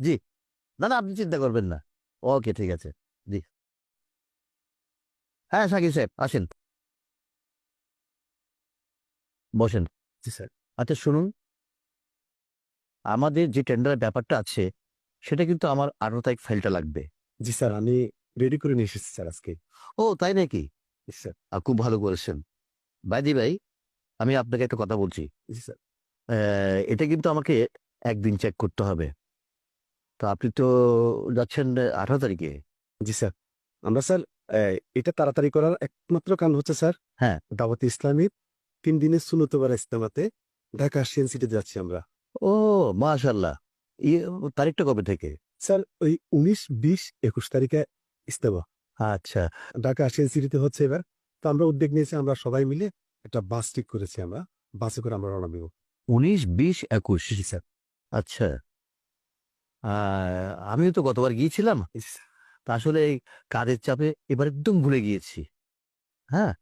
জি। না না আপনি চিন্তা করবেন না। ওকে ঠিক আছে। জি। হ্যাঁ সাকিব সাহেব আসেন। বসেন। জি স্যার। আচ্ছা শুনুন। আমাদের যে টেন্ডারের ব্যাপারটা আছে সেটা কিন্তু আমার আঠারো তারিখ ফাইলটা লাগবে। জি স্যার আমি রেডি করে নিয়ে এসেছি স্যার আজকে। ও তাই নাকি? জি স্যার। খুব ভালো করেছেন। বাইদি ভাই আমি আপনাকে একটা কথা বলছি। জি স্যার। এটা কিন্তু আমাকে একদিন চেক করতে হবে। তো আপনি তো যাচ্ছেন আঠারো তারিখে। জি স্যার। আমরা স্যার এটা তাড়াতাড়ি করার একমাত্র কারণ হচ্ছে স্যার হ্যাঁ। দাওয়াত ইসলামীর তিন দিনের সুনতবার ইস্তেমাতে ঢাকা আশিয়ান সিটি যাচ্ছি আমরা। ও মাশাল্লাহ ইয়ে তারিখটা কবে থেকে? স্যার ওই উনিশ বিশ একুশ তারিখে ইস্তেমা আচ্ছা। ঢাকা আশিয়ান সিটিতে হচ্ছে এবার। তো আমরা উদ্যোগ নিয়েছি আমরা সবাই মিলে একটা বাস ঠিক করেছি আমরা। বাসে করে আমরা রওনা দেবো। উনিশ বিশ একুশ? জি স্যার। আচ্ছা। আমিও তো গতবার গিয়েছিলাম। তা আসলে এই কাজের চাপে এবার একদম ভুলে গিয়েছি। হ্যাঁ?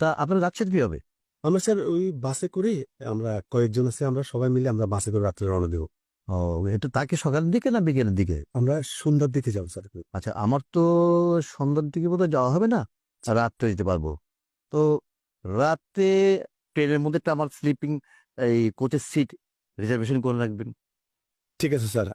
তা আপনারা যাচ্ছেন কি হবে আমরা স্যার ওই বাসে করে আমরা কয়েকজন আছে আমরা সবাই মিলে আমরা বাসে করে রাত্রে রওনা দেবো। ও এটা তাকে সকালের দিকে না বিকেলের দিকে? আমরা সন্ধ্যার দিকে যাব স্যার। আচ্ছা আমার তো সন্ধ্যার দিকে বোধহয় যাওয়া হবে না? রাত্রে যেতে পারব। তো রাতে ট্রেনের মধ্যে আমার স্লিপিং এই কোচের সিট রিজার্ভেশন করে রাখবেন। ঠিক আছে স্যার।